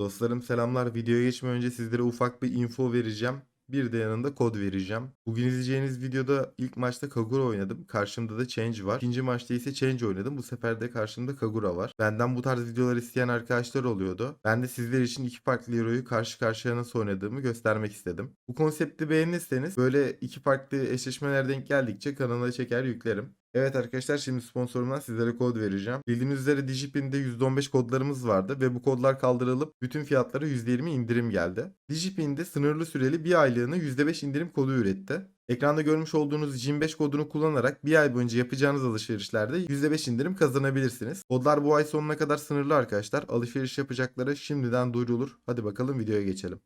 Dostlarım selamlar. Videoya geçmeden önce sizlere ufak bir info vereceğim. Bir de yanında kod vereceğim. Bugün izleyeceğiniz videoda ilk maçta Kagura oynadım. Karşımda da Change var. İkinci maçta ise Change oynadım. Bu sefer de karşımda Kagura var. Benden bu tarz videolar isteyen arkadaşlar oluyordu. Ben de sizler için iki farklı hero'yu karşı karşıya nasıl oynadığımı göstermek istedim. Bu konsepti beğenirseniz böyle iki farklı eşleşmeler denk geldikçe kanala çeker yüklerim. Evet arkadaşlar şimdi sponsorumdan sizlere kod vereceğim. Bildiğiniz üzere Digipin'de %15 kodlarımız vardı ve bu kodlar kaldırılıp bütün fiyatlara %20 indirim geldi. Digipin'de sınırlı süreli bir aylığına %5 indirim kodu üretti. Ekranda görmüş olduğunuz 25 kodunu kullanarak bir ay boyunca yapacağınız alışverişlerde %5 indirim kazanabilirsiniz. Kodlar bu ay sonuna kadar sınırlı arkadaşlar. Alışveriş yapacakları şimdiden duyurulur. Hadi bakalım videoya geçelim.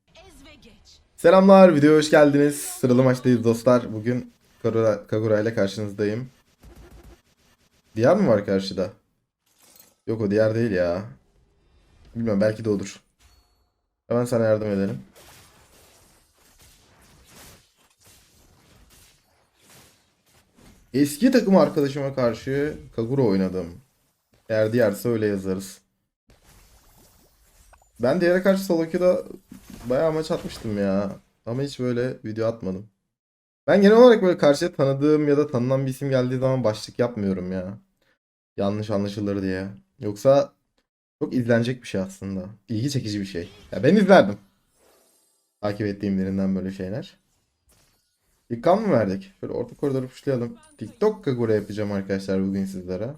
Selamlar, videoya hoş geldiniz. Sıralı maçtayız dostlar. Bugün Kagura ile karşınızdayım. Diğer mi var karşıda? Yok o diğer değil ya. Bilmiyorum belki de odur. Hemen sana yardım edelim. Eski takım arkadaşıma karşı Kagura oynadım. Eğer diğerse öyle yazarız. Ben diğere karşı solo queue'da bayağı maç atmıştım ya. Ama hiç böyle video atmadım. Ben genel olarak böyle karşıya tanıdığım ya da tanınan bir isim geldiği zaman başlık yapmıyorum ya. Yanlış anlaşılır diye. Yoksa çok izlenecek bir şey aslında. İlgi çekici bir şey. Ya ben izlerdim. Takip ettiğim birinden böyle şeyler. İlk kan mı verdik? Şöyle orta koridoru puşlayalım. TikTok Kagura yapacağım arkadaşlar bugün sizlere.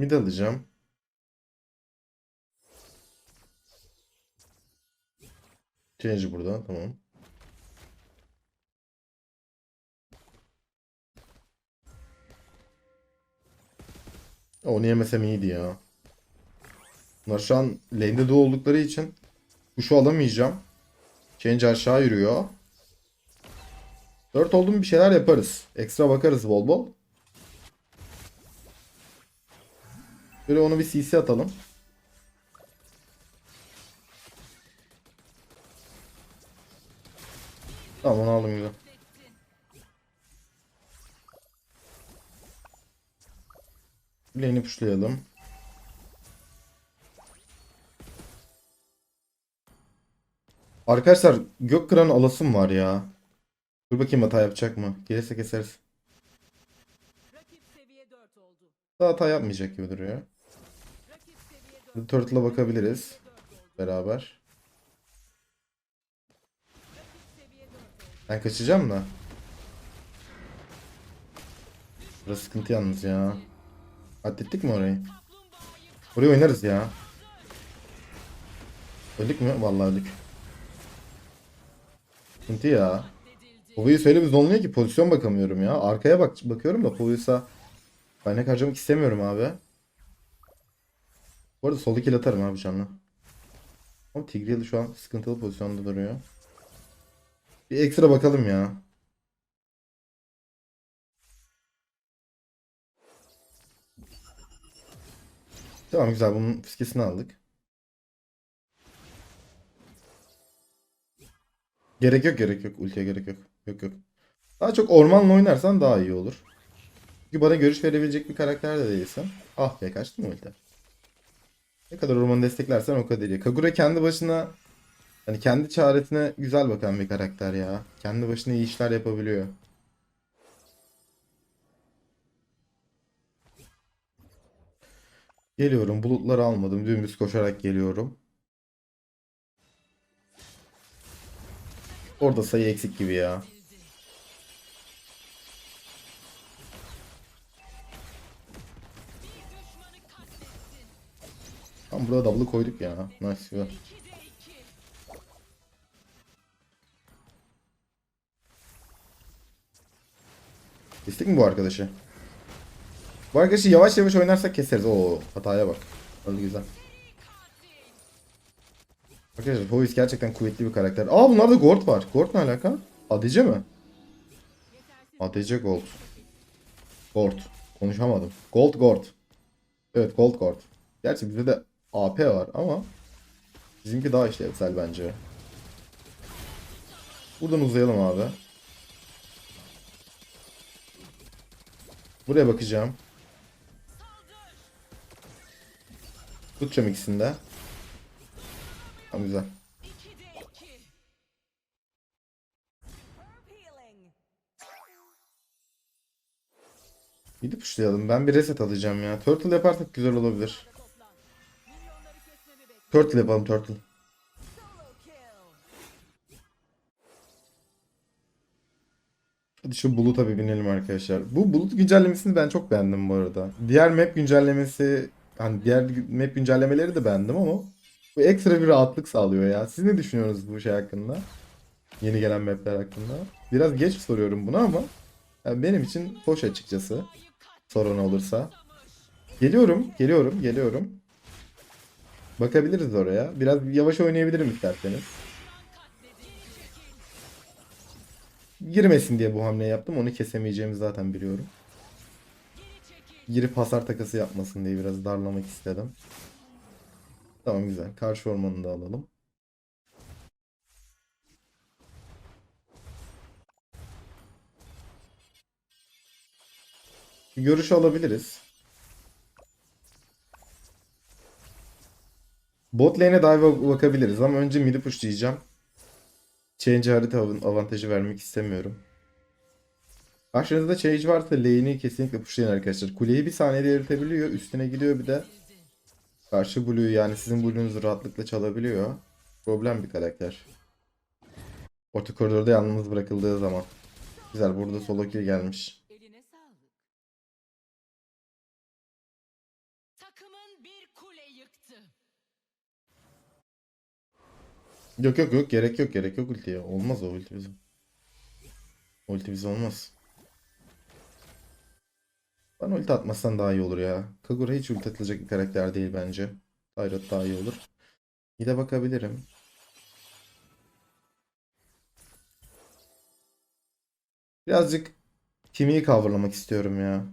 Mid alacağım. Change burada tamam. Onu yemesem iyiydi ya. Bunlar şu an lane'de de oldukları için kuşu alamayacağım. Change aşağı yürüyor. 4 oldu bir şeyler yaparız. Ekstra bakarız bol bol. Böyle onu bir CC atalım. Tamam onu aldım güzel. Lane'i pushlayalım. Arkadaşlar gök kıran alasım var ya. Dur bakayım hata yapacak mı? Gelirse keseriz. Daha hata yapmayacak gibi duruyor. Rakip seviye 4. Bir Turtle'a bakabiliriz. Beraber. Seviye 4 oldu. Ben kaçacağım da. Burası sıkıntı yalnız ya. Atlettik mi orayı? Buraya oynarız ya. Öldük mü? Vallahi öldük. Sıkıntı ya. Povyus öyle bir zonluyor ki pozisyon bakamıyorum ya. Arkaya bak bakıyorum da Povyus'a kaynak harcamak istemiyorum abi. Bu arada sol kill atarım abi canlı. Ama Tigreal şu an sıkıntılı pozisyonda duruyor. Bir ekstra bakalım ya. Tamam güzel bunun fiskesini aldık. Gerek yok gerek yok. Ultiye gerek yok. Yok yok. Daha çok ormanla oynarsan daha iyi olur. Çünkü bana görüş verebilecek bir karakter de değilsin. Ah be kaçtı mı ulti? Ne kadar ormanı desteklersen o kadar iyi. Kagura kendi başına hani kendi çaresine güzel bakan bir karakter ya. Kendi başına iyi işler yapabiliyor. Geliyorum. Bulutları almadım. Dümdüz koşarak geliyorum. Orada sayı eksik gibi ya. Tam burada double'ı koyduk ya. Nice. Güzel. Kestik mi bu arkadaşı? Bu arkadaşı yavaş yavaş oynarsak keseriz. Oo hataya bak. Öyle güzel. Arkadaşlar Povis gerçekten kuvvetli bir karakter. Aa bunlarda Gord var. Gord ne alaka? ADC mi? ADC Gold. Gord. Konuşamadım. Gold Gord. Evet Gold Gord. Gerçi bizde de AP var ama bizimki daha işlevsel bence. Buradan uzayalım abi. Buraya bakacağım. Tutacağım ikisini de. Tamam güzel. Gidip puşlayalım. Ben bir reset alacağım ya. Turtle yaparsak güzel olabilir. Turtle yapalım turtle. Hadi şu buluta bir binelim arkadaşlar. Bu bulut güncellemesini ben çok beğendim bu arada. Diğer map güncellemesi hani diğer map güncellemeleri de beğendim ama bu ekstra bir rahatlık sağlıyor ya. Siz ne düşünüyorsunuz bu şey hakkında? Yeni gelen mapler hakkında. Biraz geç soruyorum bunu ama yani benim için hoş açıkçası. Sorun olursa. Geliyorum, geliyorum, geliyorum. Bakabiliriz oraya. Biraz yavaş oynayabilirim isterseniz. Girmesin diye bu hamleyi yaptım. Onu kesemeyeceğimi zaten biliyorum. Girip hasar takası yapmasın diye biraz darlamak istedim. Tamam güzel. Karşı ormanını da alalım. Görüş alabiliriz. Bot lane'e dive bakabiliriz ama önce mid'i pushlayacağım. Change harita av- avantajı vermek istemiyorum. Karşınızda change varsa lane'i kesinlikle pushlayın arkadaşlar. Kuleyi bir saniyede eritebiliyor. Üstüne gidiyor bir de. Karşı Blue'yu yani sizin Blue'nuzu rahatlıkla çalabiliyor. Problem bir karakter. Orta koridorda yalnız bırakıldığı zaman. Güzel burada solo kill gelmiş. Yok yok yok gerek yok gerek yok ultiye. Olmaz o ulti bizim. Ulti bize olmaz. Bana ulti atmasan daha iyi olur ya. Kagura hiç ulti atılacak bir karakter değil bence. Tyrant daha iyi olur. Bir de bakabilirim. Birazcık Timi'yi coverlamak istiyorum ya.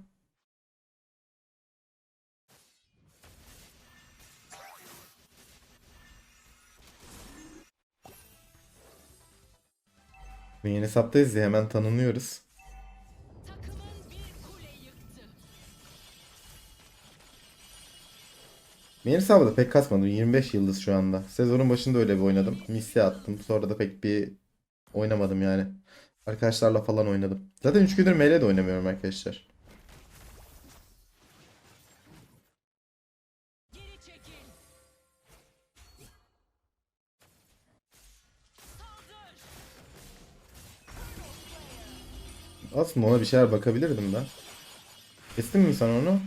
Ve yeni hesaptayız ya hemen tanınıyoruz. Benim hesabı da pek kasmadım. 25 yıldız şu anda. Sezonun başında öyle bir oynadım. Misli attım. Sonra da pek bir oynamadım yani. Arkadaşlarla falan oynadım. Zaten 3 gündür ML de oynamıyorum arkadaşlar. Aslında ona bir şeyler bakabilirdim ben. Kestin mi sen onu?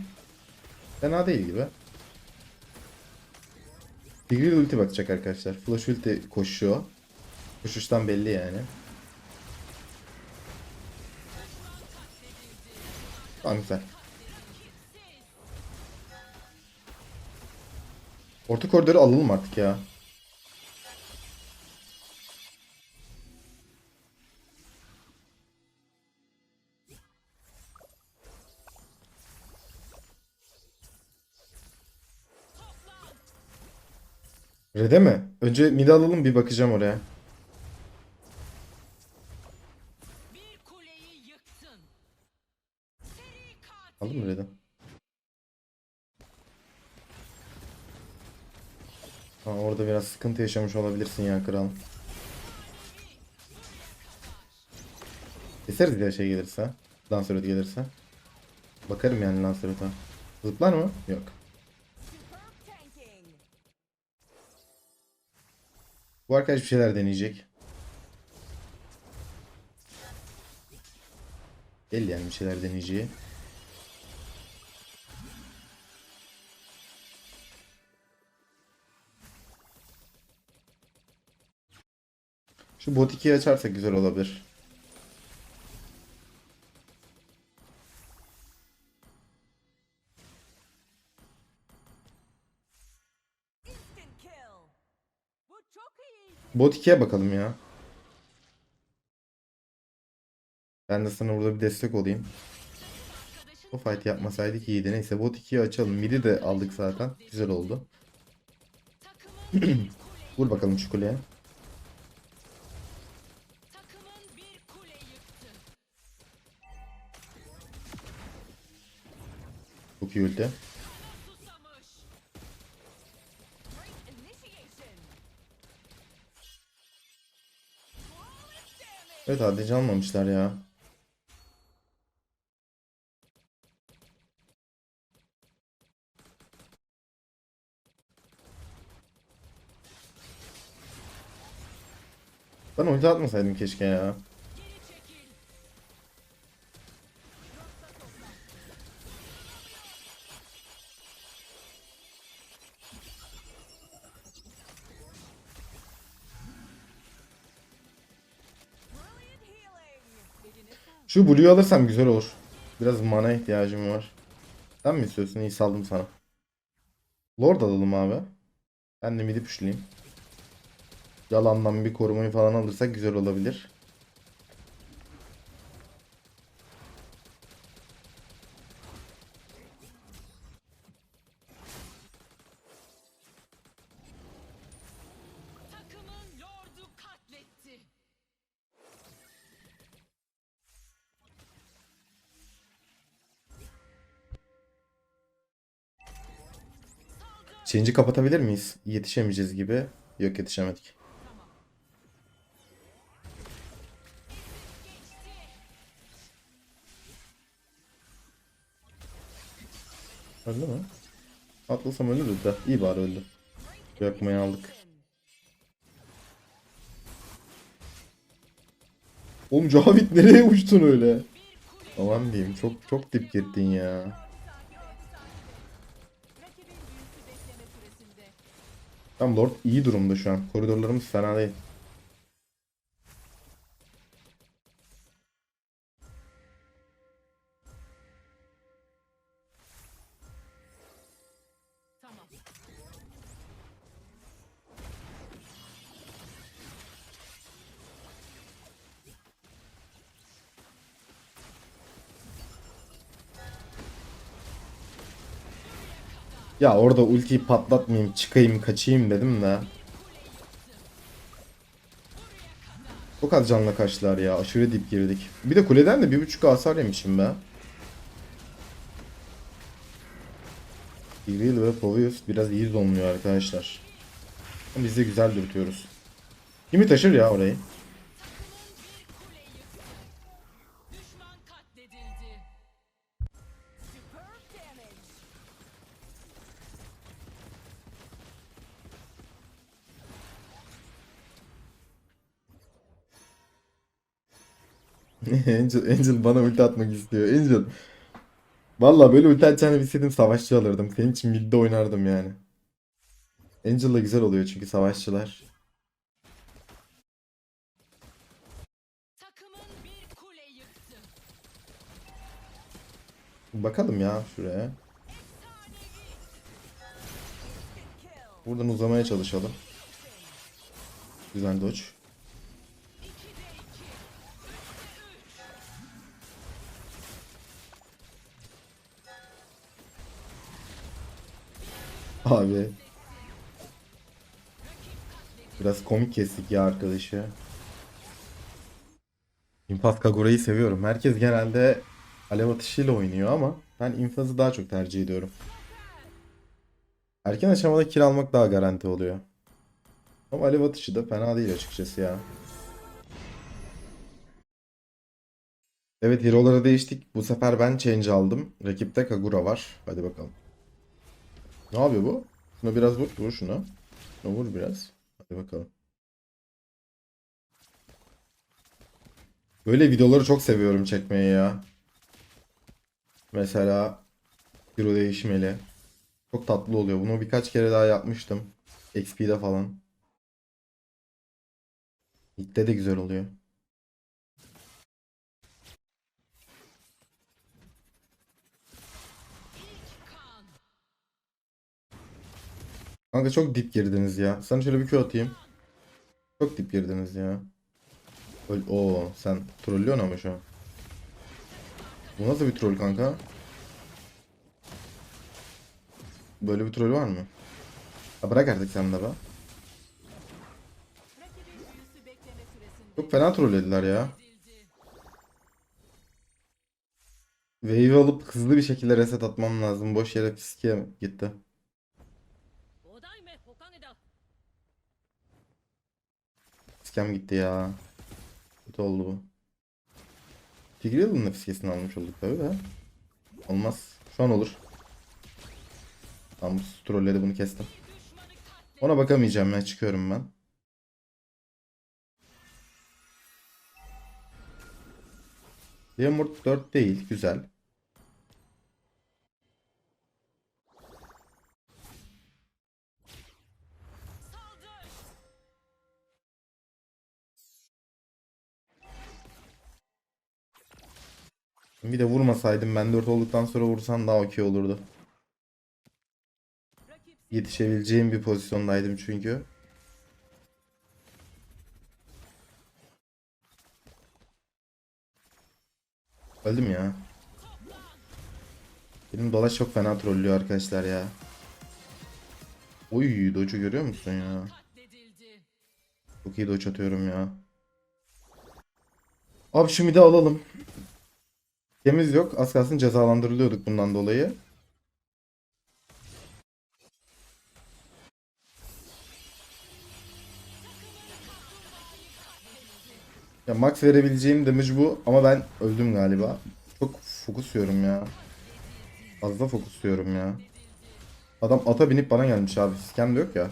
Fena değil gibi. Tigreal ulti bakacak arkadaşlar. Flash ulti koşuyor. Koşuştan belli yani. Tamam güzel. Orta koridoru alalım artık ya. Red'e mi? Önce mid alalım bir bakacağım oraya. Bir kuleyi yıktın. Seri katil. Aldın mı Red'i? Ha, orada biraz sıkıntı yaşamış olabilirsin ya kral. Keseriz ya şey gelirse. Lancelot gelirse. Bakarım yani Lancelot'a. Zıplar mı? Yok. Bu arkadaş bir şeyler deneyecek. Belli yani bir şeyler deneyeceği. Şu bot 2'yi açarsak güzel olabilir. Bot 2'ye bakalım ya. Ben de sana burada bir destek olayım. O fight yapmasaydık iyiydi. Neyse bot 2'yi açalım. Mid'i de aldık zaten. Güzel oldu. Vur bakalım şu kuleye. Çok iyi ulti. Evet ADC almamışlar ya. Ben ulti atmasaydım keşke ya. Şu Blue'yu alırsam güzel olur. Biraz mana ihtiyacım var. Sen mi istiyorsun? İyi saldım sana. Lord alalım abi. Ben de midi pushlayayım. Yalandan bir korumayı falan alırsak güzel olabilir. Change'i kapatabilir miyiz? Yetişemeyeceğiz gibi. Yok yetişemedik. Öldü mü? Atlasam ölürüz de. İyi bari öldü. Yakmayı aldık. Oğlum Cavit nereye uçtun öyle? Aman diyeyim çok çok dip girdin ya. Tam Lord iyi durumda şu an. Koridorlarımız fena değil. Ya orada ultiyi patlatmayayım, çıkayım, kaçayım dedim de. Çok az canla kaçtılar ya. Aşırı dip girdik. Bir de kuleden de bir buçuk hasar yemişim be. Iril ve Povius biraz iyi zonluyor arkadaşlar. Biz de güzel dürtüyoruz. Kimi taşır ya orayı? Angel, Angel bana ulti atmak istiyor. Angel. Valla böyle ulti atacağını bilseydim savaşçı alırdım. Senin için midde oynardım yani. Angel'la güzel oluyor çünkü savaşçılar. Bakalım ya şuraya. Buradan uzamaya çalışalım. Güzel dodge. Abi. Biraz komik kestik ya arkadaşı. İnfaz Kagura'yı seviyorum. Herkes genelde alev atışıyla oynuyor ama ben infazı daha çok tercih ediyorum. Erken aşamada kill almak daha garanti oluyor. Ama alev atışı da fena değil açıkçası ya. Evet hero'ları değiştik. Bu sefer ben change aldım. Rakipte Kagura var. Hadi bakalım. Ne yapıyor bu? Şuna biraz vur. Vur şuna. Şuna vur biraz. Hadi bakalım. Böyle videoları çok seviyorum çekmeyi ya. Mesela Hero değişmeli. Çok tatlı oluyor. Bunu birkaç kere daha yapmıştım. XP'de falan. Ligde de güzel oluyor. Kanka çok dip girdiniz ya. Sana şöyle bir Q atayım. Çok dip girdiniz ya. Oo, sen trollüyorsun ama şu an. Bu nasıl bir troll kanka? Böyle bir troll var mı? Ha bırak artık sen de be. Çok fena trollediler ya. Wave alıp hızlı bir şekilde reset atmam lazım. Boş yere fiske gitti. Fiskem gitti ya. Kötü oldu bu. Tigreal'ın da fiskesini almış olduk tabii de. Olmaz. Şu an olur. Tamam bu trolledi bunu kestim. Ona bakamayacağım ya çıkıyorum ben. Yamurt 4 değil. Güzel. Bir de vurmasaydım ben 4 olduktan sonra vursan daha okey olurdu. Yetişebileceğim bir pozisyondaydım çünkü. Öldüm ya. Benim dolaş çok fena trollüyor arkadaşlar ya. Oy doçu görüyor musun ya? Çok iyi doç atıyorum ya. Abi şu midi alalım. Temiz yok. Az kalsın cezalandırılıyorduk bundan dolayı. Ya max verebileceğim damage bu ama ben öldüm galiba. Çok fokusuyorum ya. Fazla fokusuyorum ya. Adam ata binip bana gelmiş abi. Scan de yok ya.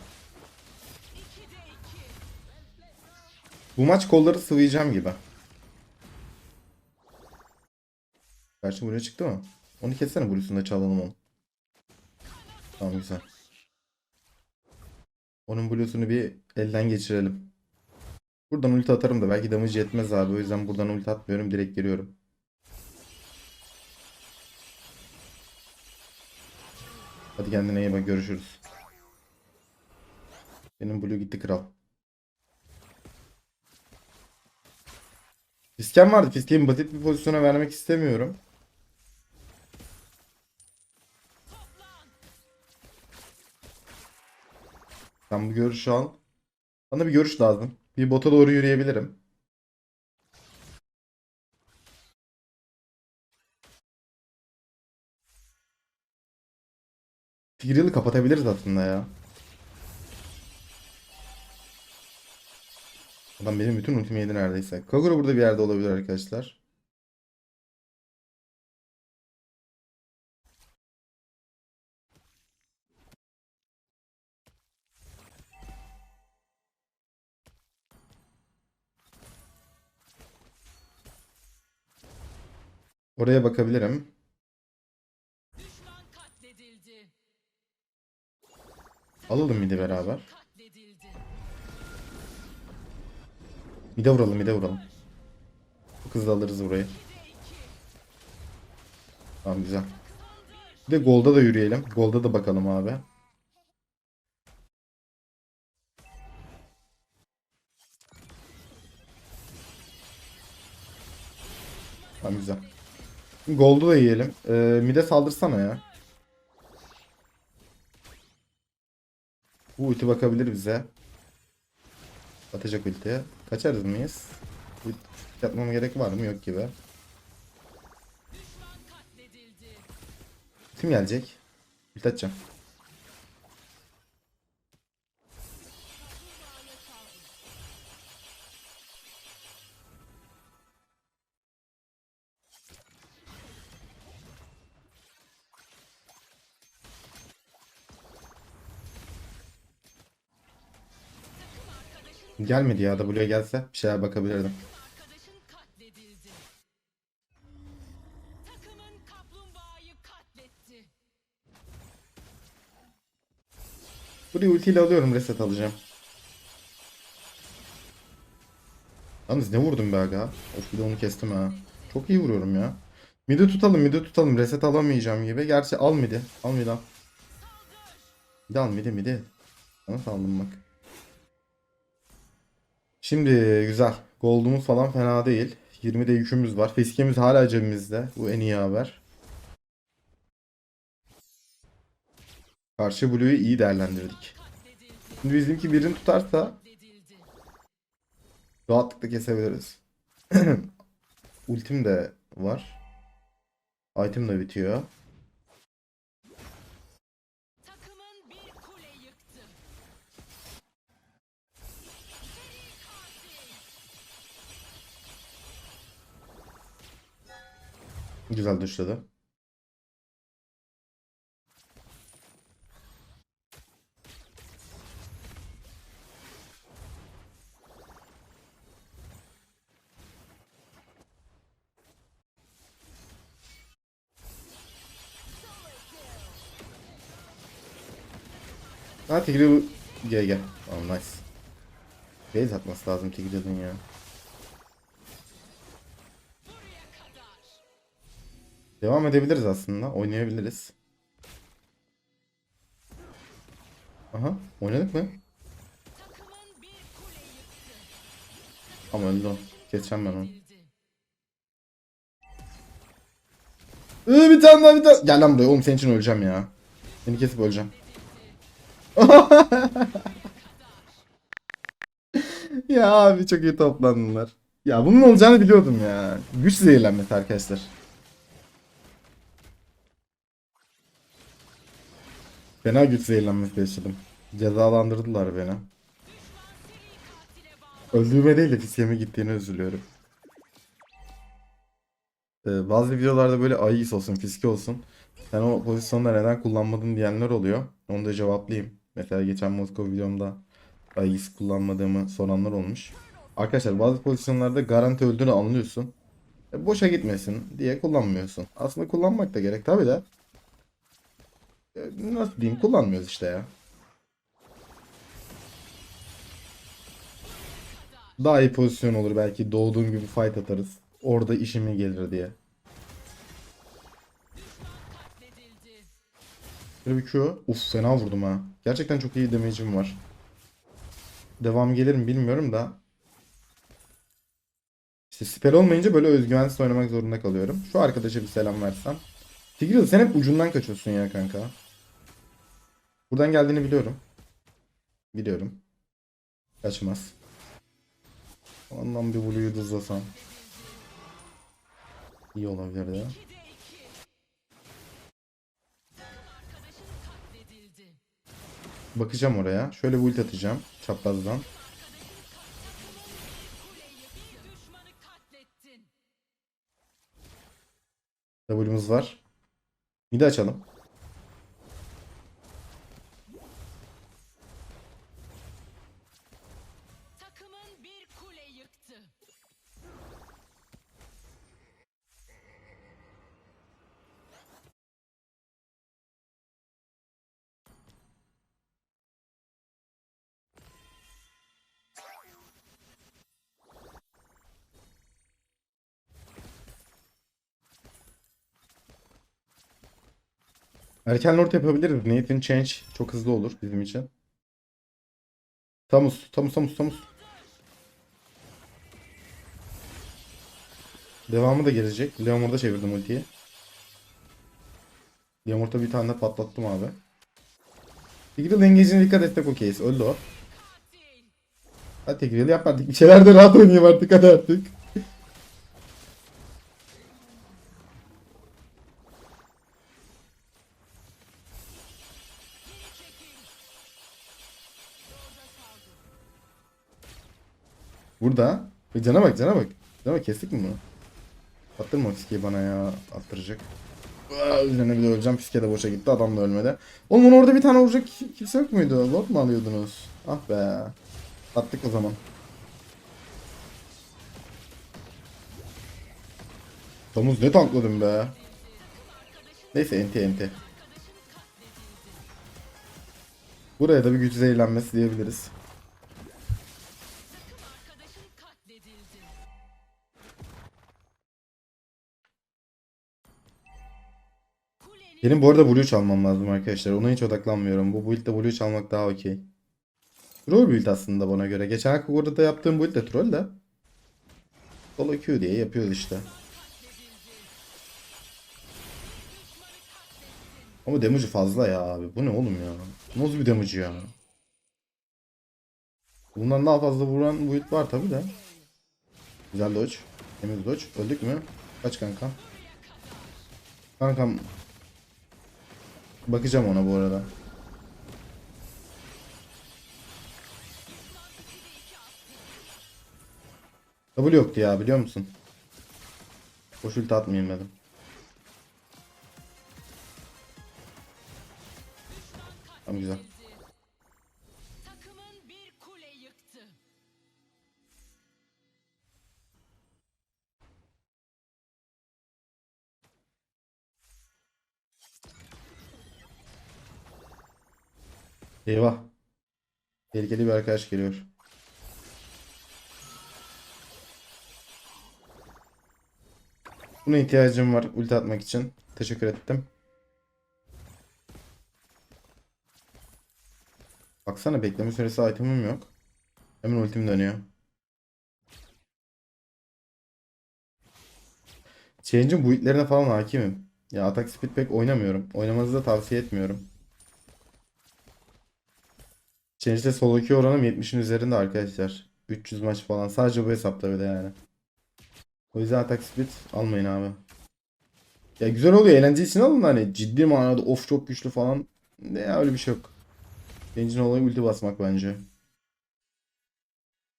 Bu maç kolları sıvayacağım gibi. Karşı buraya çıktı mı? Onu kessene Blue'sunu da çalalım onu. Tamam güzel. Onun Blue'sunu bir elden geçirelim. Buradan ulti atarım da belki damage yetmez abi. O yüzden buradan ulti atmıyorum. Direkt giriyorum. Hadi kendine iyi bak. Görüşürüz. Benim Blue gitti kral. Fiskem vardı. Fiskemi basit bir pozisyona vermek istemiyorum. Sen bu görüşü al. Bana bir görüş lazım. Bir bota doğru yürüyebilirim. Tigreal'ı kapatabiliriz aslında ya. Adam benim bütün ultimi yedi neredeyse. Kagura burada bir yerde olabilir arkadaşlar. Oraya bakabilirim. Alalım midi beraber. Mide vuralım mide vuralım. Çok hızlı alırız burayı. Tamam güzel. Bir de Gold'a da yürüyelim. Gold'a da bakalım abi. Tamam güzel. Gold'u da yiyelim. Ee, mid'e saldırsana ya. Bu ulti bakabilir bize. Atacak ultiye. Kaçarız mıyız? Ulti yapmama gerek var mı? Yok gibi. Kim gelecek? Ulti atacağım. Gelmedi ya W'ye gelse bir şeyler bakabilirdim. Burayı ultiyle alıyorum reset alacağım. Yalnız ne vurdum be aga? Of bir de onu kestim ha. Çok iyi vuruyorum ya. Midi tutalım midi tutalım. Reset alamayacağım gibi. Gerçi al midi. Al midi al. Midi al midi midi. Sana saldım bak. Şimdi güzel. Gold'umuz falan fena değil. 20'de yükümüz var. Fiskemiz hala cebimizde. Bu en iyi haber. Karşı Blue'yu iyi değerlendirdik. Şimdi bizimki birini tutarsa rahatlıkla kesebiliriz. Ultim de var. Item da bitiyor. Güzel düşladı. Ha Tigreal gel gel. Oh nice. Base atması lazım Tigreal'ın ya. Devam edebiliriz aslında. Oynayabiliriz. Aha. Oynadık mı? Ama öldü o. Ben onu. Ee, bir tane daha bir tane. Gel lan buraya oğlum senin için öleceğim ya. Seni kesip öleceğim. ya abi çok iyi toplandılar. Ya bunun olacağını biliyordum ya. Güç zehirlenmesi arkadaşlar. Fena güç zehirlenmesi yaşadım. Cezalandırdılar beni. Öldüğüme değil de fiskeme gittiğine üzülüyorum. Ee, bazı videolarda böyle ayis olsun, fiske olsun. Sen o pozisyonda neden kullanmadın diyenler oluyor. Onu da cevaplayayım. Mesela geçen Moskova videomda ayis kullanmadığımı soranlar olmuş. Arkadaşlar bazı pozisyonlarda garanti öldüğünü anlıyorsun. E, boşa gitmesin diye kullanmıyorsun. Aslında kullanmak da gerek tabi de. E, nasıl diyeyim kullanmıyoruz işte ya. Daha iyi pozisyon olur belki doğduğum gibi fight atarız. Orada işime gelir diye. Böyle bir Q. Uf fena vurdum ha. Gerçekten çok iyi damage'im var. Devam gelir mi bilmiyorum da. İşte spell olmayınca böyle özgüvensiz oynamak zorunda kalıyorum. Şu arkadaşa bir selam versem. Tigreal sen hep ucundan kaçıyorsun ya kanka. Buradan geldiğini biliyorum. Biliyorum. Kaçmaz. Ondan bir Blue'yu hızlasam. İyi olabilirdi. 2'de 2. Arkadaşın katledildi. Bakacağım oraya. Şöyle bir ult atacağım. Çaprazdan. W'muz var. Midi açalım. Erken lord yapabiliriz. Nathan Change çok hızlı olur bizim için. Tamus, Tamus, Tamus, Tamus. Devamı da gelecek. Leomord'a çevirdim ultiyi. Leomord'a bir tane patlattım abi. Tigreal engage'ine dikkat etsek okeyiz. Öldü o. Hadi Tigreal yap. Bir şeyler de rahat oynayayım artık hadi artık. Burada. Bir cana bak cana bak. Cana bak kestik mi bunu? Attırma fiskeyi bana ya. Attıracak. Üzerine bir de öleceğim. Fiske de boşa gitti. Adam da ölmedi. Oğlum onu orada bir tane vuracak ki- kimse yok muydu? Lord mu alıyordunuz? Ah be. Attık o zaman. Domuz ne tankladım be. Neyse enti enti. Buraya da bir güç zehirlenmesi diyebiliriz. Benim bu arada Blue çalmam lazım arkadaşlar. Ona hiç odaklanmıyorum. Bu build'de Blue çalmak daha okey. Troll build aslında bana göre. Geçen Akugor'da da yaptığım build de troll de. Solo Q diye yapıyoruz işte. Ama damage'ı fazla ya abi. Bu ne oğlum ya? Nasıl bir damage ya? Bundan daha fazla vuran build var tabi de. Güzel dodge. Temiz dodge. Öldük mü? Kaç kanka? Kankam bakacağım ona bu arada. W yoktu ya biliyor musun? Boş ulti atmayayım dedim. Tamam güzel. Eyvah. Tehlikeli bir arkadaş geliyor. Buna ihtiyacım var ulti atmak için. Teşekkür ettim. Baksana bekleme süresi itemim yok. Hemen ultim dönüyor. Change'in build'lerine falan hakimim. Ya atak speed pek oynamıyorum. Oynamanızı da tavsiye etmiyorum. Change'de solo queue oranım 70'in üzerinde arkadaşlar. 300 maç falan. Sadece bu hesapta öyle yani. O yüzden atak speed almayın abi. Ya güzel oluyor. Eğlence için alın hani ciddi manada of çok güçlü falan. Ne ya öyle bir şey yok. Change'in olayı ulti basmak bence.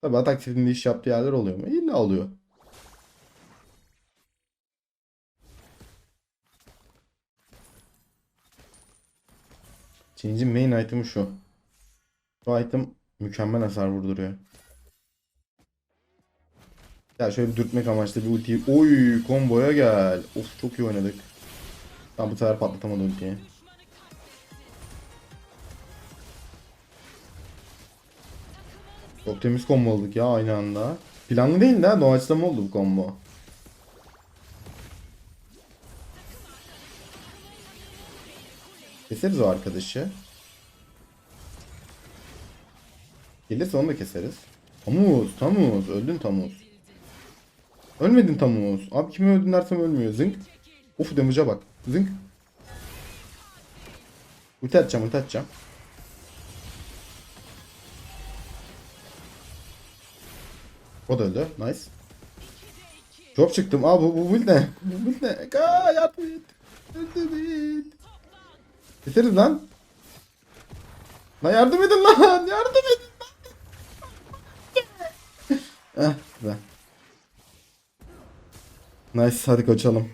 Tabi atak speed'inde iş yaptığı yerler oluyor mu? İlla oluyor. Change'in main item'ı şu. Bu item mükemmel hasar vurduruyor. Ya şöyle bir dürtmek amaçlı bir ultiyi. Oy komboya gel. Of çok iyi oynadık. Tam bu sefer patlatamadı ultiyi. Çok temiz combo olduk ya aynı anda. Planlı değil de doğaçlama oldu bu combo. Keseriz o arkadaşı. Gelirse onu da keseriz. Tamuz, Tamuz. Öldün Tamuz. Ölmedin Tamuz. Abi kimi öldün dersem ölmüyor. Zınk. Of damage'a bak. Zınk. Ulti atacağım, ulti atacağım. O da öldü. Nice. Çok çıktım. Aa bu, bu build ne? Bu build ne? Aa yardım et. Et. Keseriz lan. Lan yardım edin lan. Yardım edin lan. Eh güzel. Nice hadi kaçalım.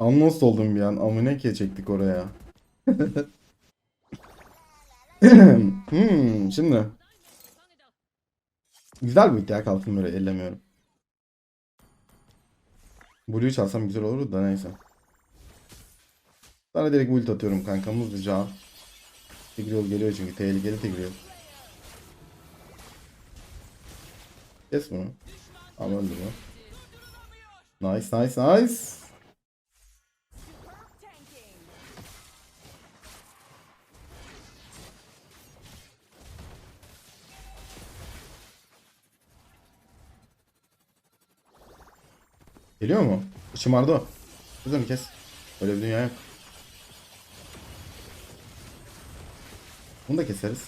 Anons oldum bir an. Amuneke çektik oraya. hmm, şimdi. Güzel bir ya kalsın böyle ellemiyorum. Blue'yu çalsam güzel olurdu da neyse. Sana direkt ult atıyorum kanka hızlıca. Tigreal geliyor çünkü tehlikeli Tigreal. Kes bunu. Ama öldü bu. Nice nice nice. Geliyor mu? Şımardı o. Kız onu kes. Öyle bir dünya yok. Bunu da keseriz.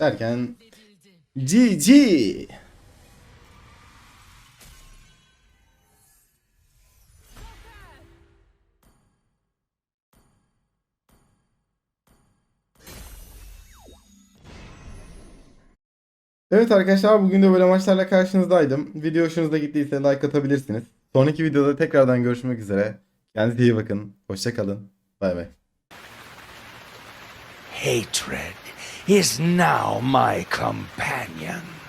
Derken GG. Evet arkadaşlar bugün de böyle maçlarla karşınızdaydım. Video hoşunuza gittiyse like atabilirsiniz. Sonraki videoda tekrardan görüşmek üzere. Kendinize iyi bakın. Hoşçakalın. Bay bay. Hatred is now my companion.